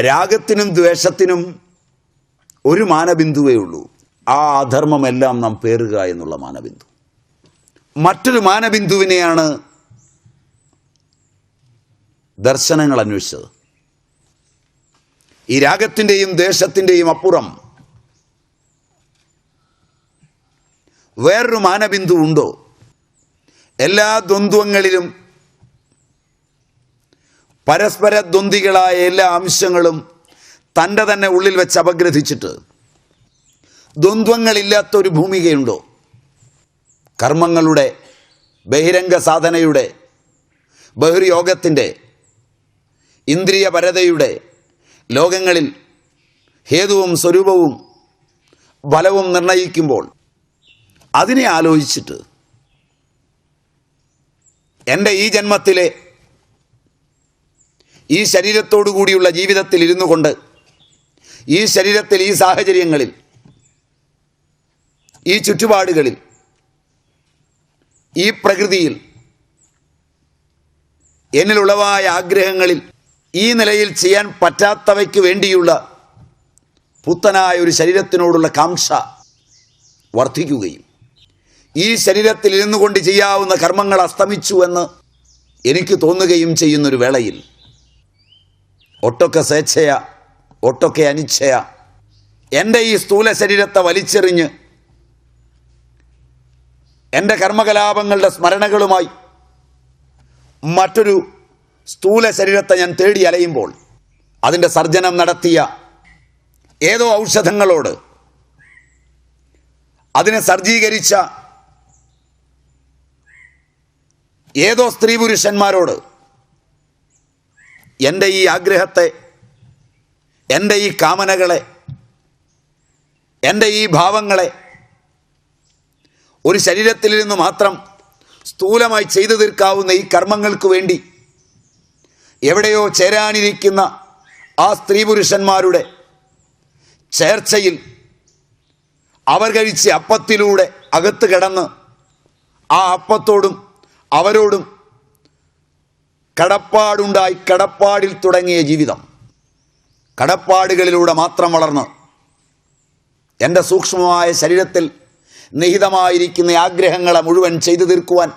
രാഗത്തിനും ദ്വേഷത്തിനും ഒരു മാനബിന്ദുവേ ഉള്ളൂ. ആ അധർമ്മമെല്ലാം നാം പേറുക എന്നുള്ള മാനബിന്ദു. മറ്റൊരു മാനബിന്ദുവിനെയാണ് ദർശനങ്ങൾ അന്വേഷിച്ചത്. ഈ രാഗത്തിന്റെയും ദേശത്തിന്റെയും അപ്പുറം വേറൊരു മാനബിന്ദു ഉണ്ടോ? എല്ലാ ദ്വന്ദ്വങ്ങളിലും പരസ്പര ദ്വന്ദികളായ എല്ലാ അംശങ്ങളും തന്റെ തന്നെ ഉള്ളിൽ വെച്ച് അപഗ്രഥിച്ചിട്ട് ദ്വന്ദ്വങ്ങളില്ലാത്തൊരു ഭൂമികയുണ്ടോ? കർമ്മങ്ങളുടെ ബഹിരംഗ സാധനയുടെ ബഹിർയോഗത്തിന്റെ ഇന്ദ്രിയപരതയുടെ ലോകങ്ങളിൽ ഹേതുവും സ്വരൂപവും ബലവും നിർണയിക്കുമ്പോൾ അതിനെ ആലോചിച്ചിട്ട് എന്റെ ഈ ജന്മത്തിലെ ഈ ശരീരത്തോടു കൂടിയുള്ള ജീവിതത്തിൽ ഇരുന്നു കൊണ്ട് ഈ ശരീരത്തിൽ ഈ സാഹചര്യങ്ങളിൽ ഈ ചുറ്റുപാടുകളിൽ ഈ പ്രകൃതിയിൽ എന്നിലുളവായ ആഗ്രഹങ്ങളിൽ ഈ നിലയിൽ ചെയ്യാൻ പറ്റാത്തവയ്ക്ക് വേണ്ടിയുള്ള പുത്തനായ ഒരു ശരീരത്തിനോടുള്ള കാംക്ഷ വർദ്ധിക്കുകയും ഈ ശരീരത്തിൽ ഇരുന്നു കൊണ്ട് ചെയ്യാവുന്ന കർമ്മങ്ങൾ അസ്തമിച്ചു എന്ന് എനിക്ക് തോന്നുകയും ചെയ്യുന്നൊരു വേളയിൽ ഒട്ടൊക്കെ സ്വേച്ഛയ ഒട്ടൊക്കെ അനിച്ഛയ. എന്റെ ഈ സ്ഥൂല ശരീരത്തെ വലിച്ചെറിഞ്ഞ് എന്റെ കർമ്മകലാപങ്ങളുടെ സ്മരണകളുമായി മറ്റൊരു സ്ഥൂല ശരീരത്തെ ഞാൻ തേടി അലയുമ്പോൾ അതിന്റെ സർജനം നടത്തിയ ഏതോ ഔഷധങ്ങളോട് അതിനെ സർജീകരിച്ച ഏതോ സ്ത്രീ പുരുഷന്മാരോട് എന്റെ ഈ ആഗ്രഹത്തെ എന്റെ ഈ കാമനകളെ എന്റെ ഈ ഭാവങ്ങളെ ഒരു ശരീരത്തിൽ നിന്ന് മാത്രം സ്ഥൂലമായി ചെയ്തു തീർക്കാവുന്ന ഈ കർമ്മങ്ങൾക്ക് വേണ്ടി എവിടെയോ ചേരാനിരിക്കുന്ന ആ സ്ത്രീ പുരുഷന്മാരുടെ ചേർച്ചയിൽ അവർ കഴിച്ച അപ്പത്തിലൂടെ അകത്ത് കിടന്ന് ആ അപ്പത്തോടും അവരോടും കടപ്പാടുണ്ടായി കടപ്പാടിൽ തുടങ്ങിയ ജീവിതം. കടപ്പാടുകളിലൂടെ മാത്രം വളർന്ന് എന്റെ സൂക്ഷ്മമായ ശരീരത്തിൽ നിഹിതമായിരിക്കുന്ന ആഗ്രഹങ്ങളെ മുഴുവൻ ചെയ്തു തീർക്കുവാൻ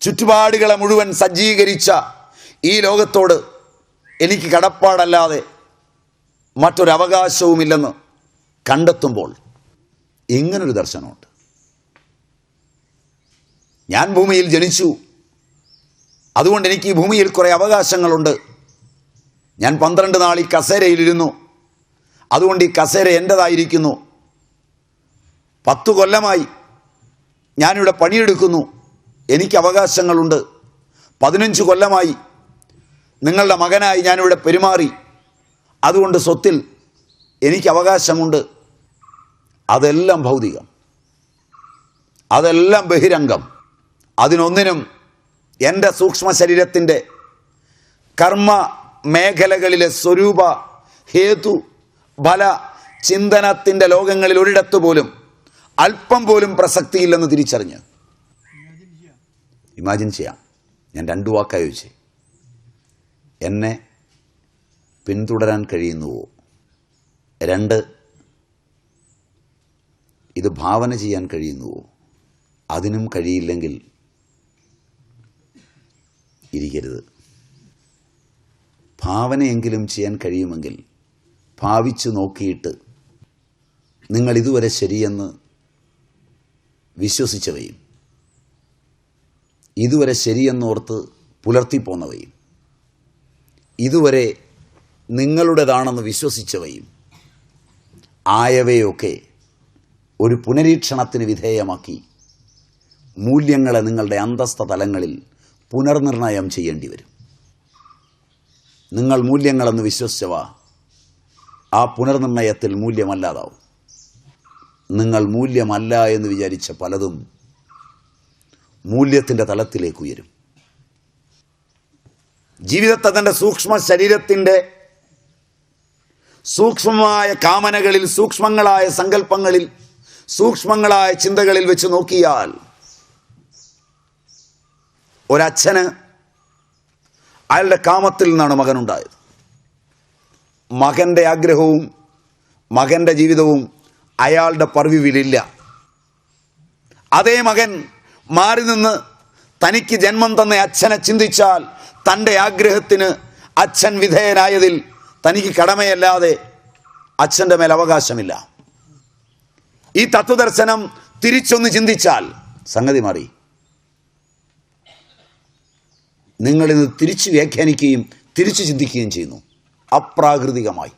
ചുറ്റുപാടുകളെ മുഴുവൻ സജ്ജീകരിച്ച ഈ ലോകത്തോട് എനിക്ക് കടപ്പാടല്ലാതെ മറ്റൊരവകാശവുമില്ലെന്ന് കണ്ടെത്തുമ്പോൾ ഇങ്ങനൊരു ദർശനമുണ്ട്. ഞാൻ ഭൂമിയിൽ ജനിച്ചു. അതുകൊണ്ട് എനിക്ക് ഈ ഭൂമിയിൽ കുറേ അവകാശങ്ങളുണ്ട്. ഞാൻ പന്ത്രണ്ട് നാൾ ഈ കസേരയിലിരുന്നു. അതുകൊണ്ട് ഈ കസേര എന്റെതായിരിക്കുന്നു പത്തു കൊല്ലമായി ഞാനിവിടെ പണിയെടുക്കുന്നു. എനിക്ക് അവകാശങ്ങളുണ്ട്. പതിനഞ്ച് കൊല്ലമായി നിങ്ങളുടെ മകനായി ഞാനിവിടെ പെരുമാറി. അതുകൊണ്ട് സ്വത്തിൽ എനിക്ക് അവകാശമുണ്ട്. അതെല്ലാം ഭൗതികം. അതെല്ലാം ബഹിരംഗം. അതിനൊന്നിനും എന്റെ സൂക്ഷ്മ ശരീരത്തിന്റെ കർമ്മ മേഖലകളിലെ സ്വരൂപ ഹേതു ഫല ചിന്തനത്തിന്റെ ലോകങ്ങളിൽ ഒരിടത്ത് പോലും അല്പം പോലും പ്രസക്തിയില്ലെന്ന് തിരിച്ചറിഞ്ഞ്. ഇമാജിൻ ചെയ്യാം. ഞാൻ രണ്ടു വാക്കായി ചോദിച്ചേ എന്നെ പിന്തുടരാൻ കഴിയുന്നുവോ? രണ്ട് ഇത് ഭാവന ചെയ്യാൻ കഴിയുന്നുവോ? അതിനും കഴിയില്ലെങ്കിൽ ഇരിക്കരുത്. ഭാവനയെങ്കിലും ചെയ്യാൻ കഴിയുമെങ്കിൽ ഭാവിച്ചു നോക്കിയിട്ട് നിങ്ങൾ ഇതുവരെ ശരിയെന്ന് വിശ്വസിച്ചവയും ഇതുവരെ ശരിയെന്നോർത്ത് പുലർത്തിപ്പോന്നവയും ഇതുവരെ നിങ്ങളുടേതാണെന്ന് വിശ്വസിച്ചവയും ആയവയൊക്കെ ഒരു പുനരീക്ഷണത്തിന് വിധേയമാക്കി മൂല്യങ്ങളെ നിങ്ങളുടെ അന്തസ്ഥ തലങ്ങളിൽ പുനർനിർണയം ചെയ്യേണ്ടി വരും. നിങ്ങൾ മൂല്യങ്ങളെന്ന് വിശ്വസിച്ചവ. ആ പുനർനിർണയത്തിൽ മൂല്യമല്ലാതാവും. നിങ്ങൾ മൂല്യമല്ല എന്ന് വിചാരിച്ച പലതും മൂല്യത്തിന്റെ തലത്തിലേക്ക് ഉയരും. ജീവിതത്തെ തന്റെ സൂക്ഷ്മ ശരീരത്തിന്റെ സൂക്ഷ്മമായ കാമനകളിൽ സൂക്ഷ്മങ്ങളായ സങ്കല്പങ്ങളിൽ സൂക്ഷ്മങ്ങളായ ചിന്തകളിൽ വെച്ച് നോക്കിയാൽ ഒരച്ഛന് അയാളുടെ കാമത്തിൽ നിന്നാണ് മകനുണ്ടായത്. മകന്റെ ആഗ്രഹവും മകന്റെ ജീവിതവും അയാളുടെ പർവിവിലില്ല അതേ മകൻ മാറി നിന്ന് തനിക്ക് ജന്മം തന്ന അച്ഛനെ ചിന്തിച്ചാൽ തന്റെ ആഗ്രഹത്തിന് അച്ഛൻ വിധേയനായതിൽ തനിക്ക് കടമയല്ലാതെ അച്ഛന്റെ മേൽ അവകാശമില്ല. ഈ തത്വദർശനം തിരിച്ചൊന്ന് ചിന്തിച്ചാൽ സംഗതി മാറി. നിങ്ങളിത് തിരിച്ച് വ്യാഖ്യാനിക്കുകയും തിരിച്ച് ചിന്തിക്കുകയും ചെയ്യുന്നു. അപ്രാകൃതികമായി.